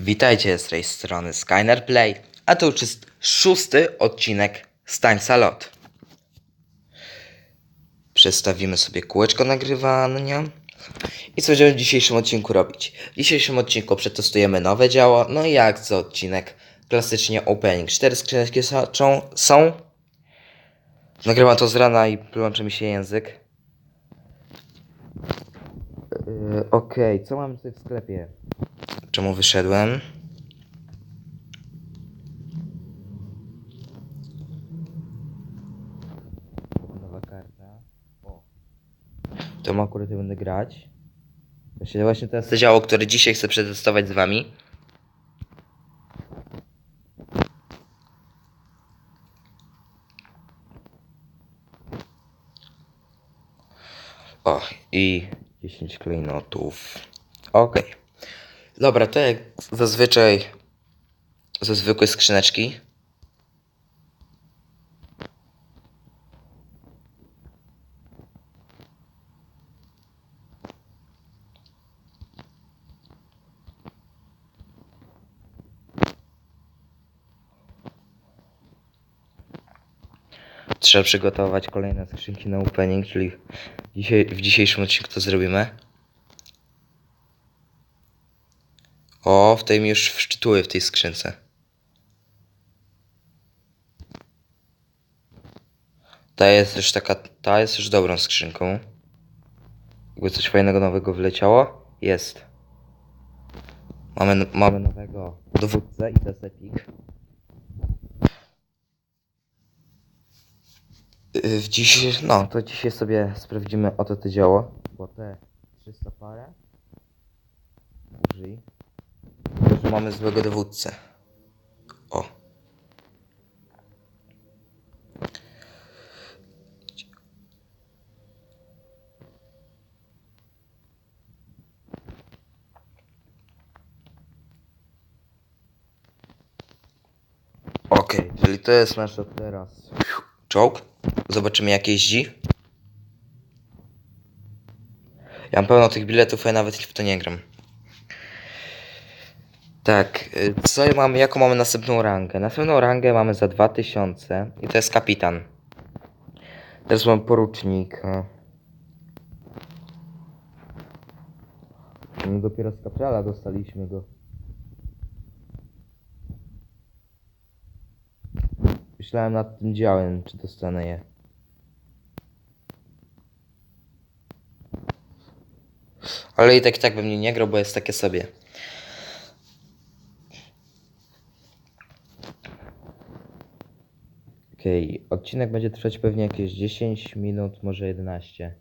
Witajcie z tej strony Skyner Play, a to już jest szósty odcinek Stańca Lot. Przedstawimy sobie kółeczko nagrywania i co będziemy w dzisiejszym odcinku robić. W dzisiejszym odcinku przetestujemy nowe działo, no i jak co odcinek, klasycznie opening. Cztery skrzyneczki są. Nagrywam to z rana i plączy mi się język. Yy, Okej, co mamy tutaj w sklepie? Czemu wyszedłem? Nowa karta. O. To akurat będę grać. Właśnie, właśnie jest to działo, które dzisiaj chcę przetestować z wami. O, i 10 klejnotów. Okej. Dobra, to jak zazwyczaj ze zwykłej skrzyneczki. Trzeba przygotować kolejne skrzynki na opening, czyli dzisiaj, w dzisiejszym odcinku to zrobimy. O, w tej już wczytuję w tej skrzynce. Ta jest już taka, ta jest już dobrą skrzynką. Jakby coś fajnego nowego wleciało? Jest. Mamy, mamy nowego dowódcę i to jest. Y, W dziś, no to dzisiaj sobie sprawdzimy oto to działo, bo te 300 parę użyj. Mamy złego dowódcę. O. Okej, czyli to jest nasza teraz czołg. Zobaczymy jak jeździ. Ja mam pełno tych biletów, a ja nawet w to nie gram. Tak, y, co mamy, jaką mamy następną rangę? Następną rangę mamy za 2000 i to jest kapitan. Teraz mamy porucznika. My dopiero z kaprala dostaliśmy go. Myślałem nad tym działem, czy dostanę je. Ale i tak i tak bym nie grał, bo jest takie sobie. Odcinek będzie trwać pewnie jakieś 10 minut, może 11.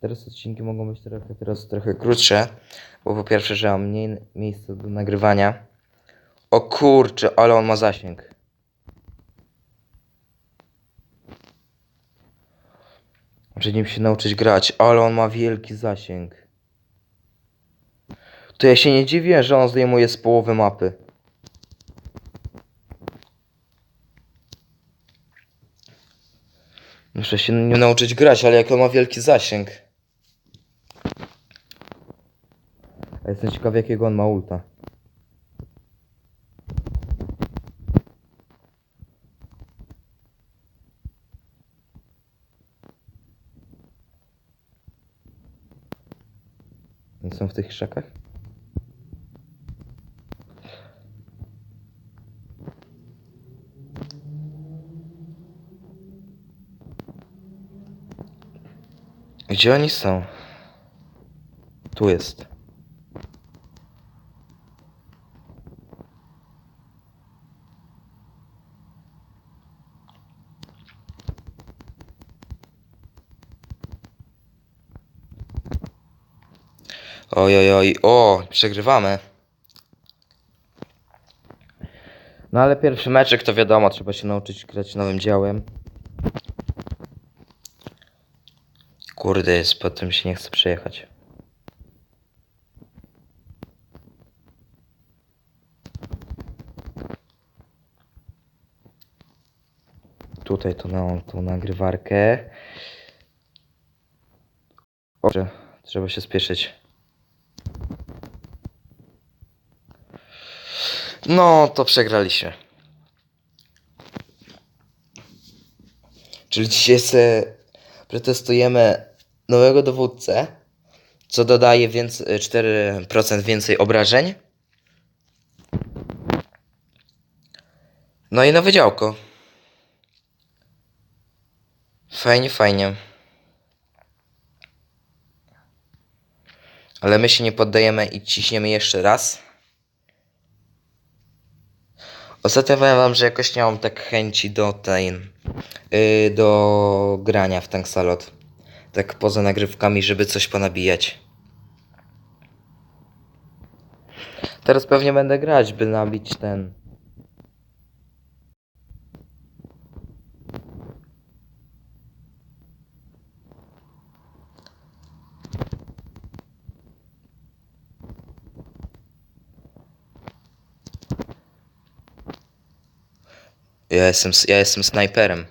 Teraz odcinki mogą być trochę, teraz trochę krótsze, bo po pierwsze, że mam mniej miejsca do nagrywania. O kurczę, ale on ma zasięg. Muszę nim się nauczyć grać, ale on ma wielki zasięg. To ja się nie dziwię, że on zdejmuje z połowy mapy. Muszę się nim nauczyć grać, ale jak on ma wielki zasięg. A jestem ciekaw jakiego on ma ulta. Nie są w tych krzakach? Gdzie oni są? Tu jest. Oj, oj, oj, o, przegrywamy. No ale pierwszy meczek to wiadomo, trzeba się nauczyć grać nowym działem. Kurde, jest, potem się nie chce przejechać. tutaj to na tą nagrywarkę. Że trzeba się spieszyć. No, to przegraliśmy. Czyli dzisiaj se przetestujemy nowego dowódcę, co dodaje więc 4% więcej obrażeń. No i nowe działko. Fajnie, fajnie. Ale my się nie poddajemy i ciśniemy jeszcze raz. Ostatnio powiem wam, że jakoś nie mam tak chęci do tej, yy, do grania w Tank Salot. Tak poza nagrywkami, żeby coś ponabijać. Teraz pewnie będę grać, by nabić ten. Ja jestem, ja jestem snajperem.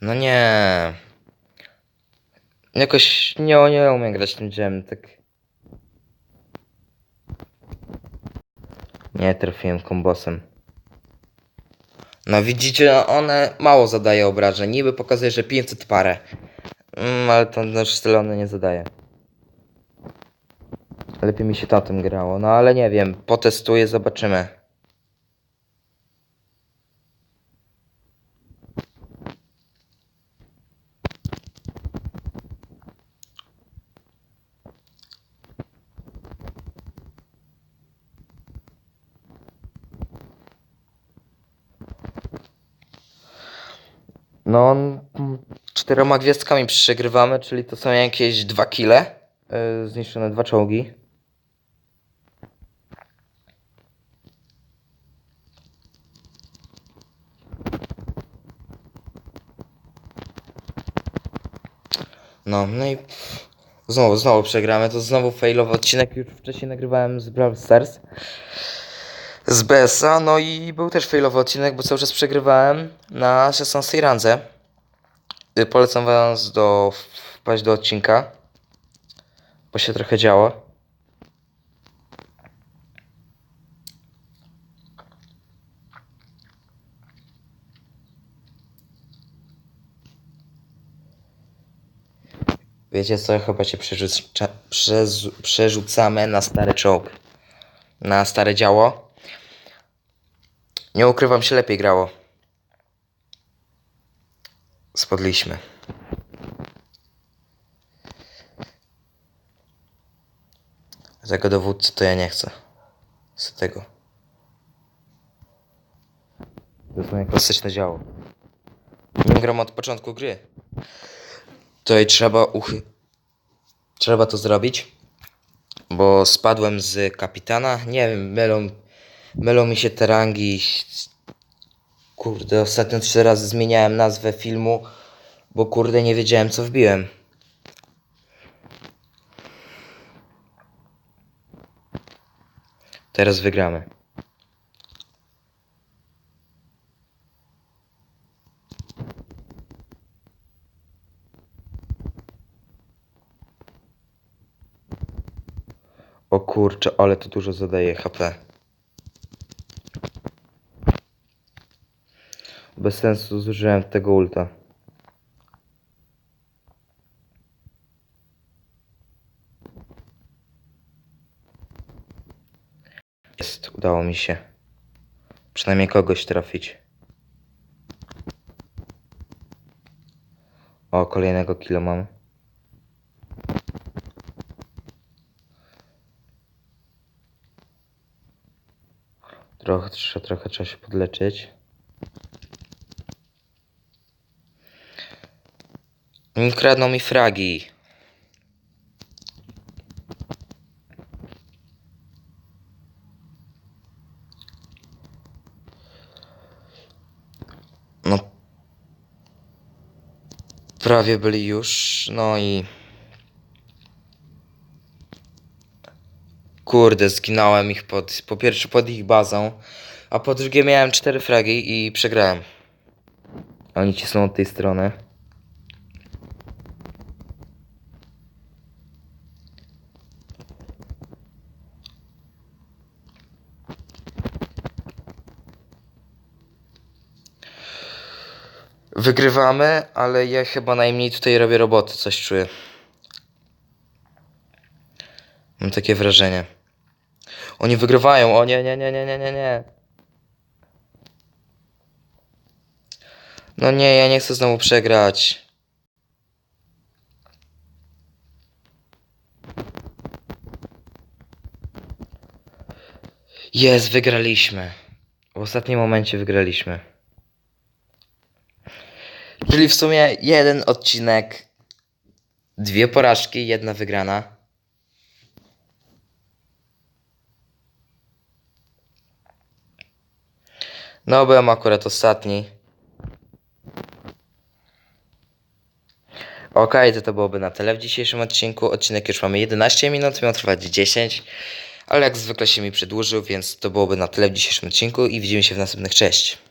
No nie. Jakoś nie, nie umiem grać tym dżem, tak. Nie trafiłem kombosem. No widzicie, one mało zadaje obrażeń. Niby pokazuje, że 500 parę. Mm, ale to nasz styl one nie zadaje. Lepiej mi się to tym grało. No ale nie wiem, potestuję, zobaczymy. No, mm, czteroma gwiazdkami przegrywamy, czyli to są jakieś dwa kile. Yy, zniszczone dwa czołgi. No, no i znowu, znowu przegramy. To znowu failowy odcinek. Już wcześniej nagrywałem z Brawl Stars. Z BSA, no i był też failowy odcinek, bo cały czas przegrywałem na 16 randze. Y, Polecam was do wpaść do odcinka, bo się trochę działo. Wiecie co, chyba się przerzuca, przerzucamy na stary czołg. Na stare działo. Nie ukrywam się, lepiej grało. Spadliśmy. Tego dowódcy to ja nie chcę. Z tego. To jest moje klasyczne działo. Nie gram od początku gry. To i trzeba uchy. Trzeba to zrobić. Bo spadłem z kapitana. Nie wiem, mylą, mylą mi się te rangi. Kurde, ostatnio trzy razy zmieniałem nazwę filmu, bo kurde nie wiedziałem co wbiłem. Teraz wygramy. O kurczę, ale to dużo zadaje HP. Bez sensu zużyłem tego ulta. Jest, udało mi się. Przynajmniej kogoś trafić. O, kolejnego kilo mam. Trochę, trochę, trzeba się podleczyć. Oni kradną mi fragi. No. Prawie byli już, no i... Kurde, zginąłem ich pod, po pierwsze pod ich bazą, a po drugie miałem cztery fragi i przegrałem. Oni cisną od tej strony. Wygrywamy, ale ja chyba najmniej tutaj robię roboty, coś czuję. Mam takie wrażenie. Oni wygrywają, o nie, nie, nie, nie, nie, nie, nie. No nie, ja nie chcę znowu przegrać. Jest, wygraliśmy. W ostatnim momencie wygraliśmy. Czyli w sumie jeden odcinek, dwie porażki, jedna wygrana. No, byłem akurat ostatni. Okej, to to byłoby na tyle w dzisiejszym odcinku. Odcinek już mamy 11 minut, miał trwać 10, ale jak zwykle się mi przedłużył, więc to byłoby na tyle w dzisiejszym odcinku i widzimy się w następnych. Cześć!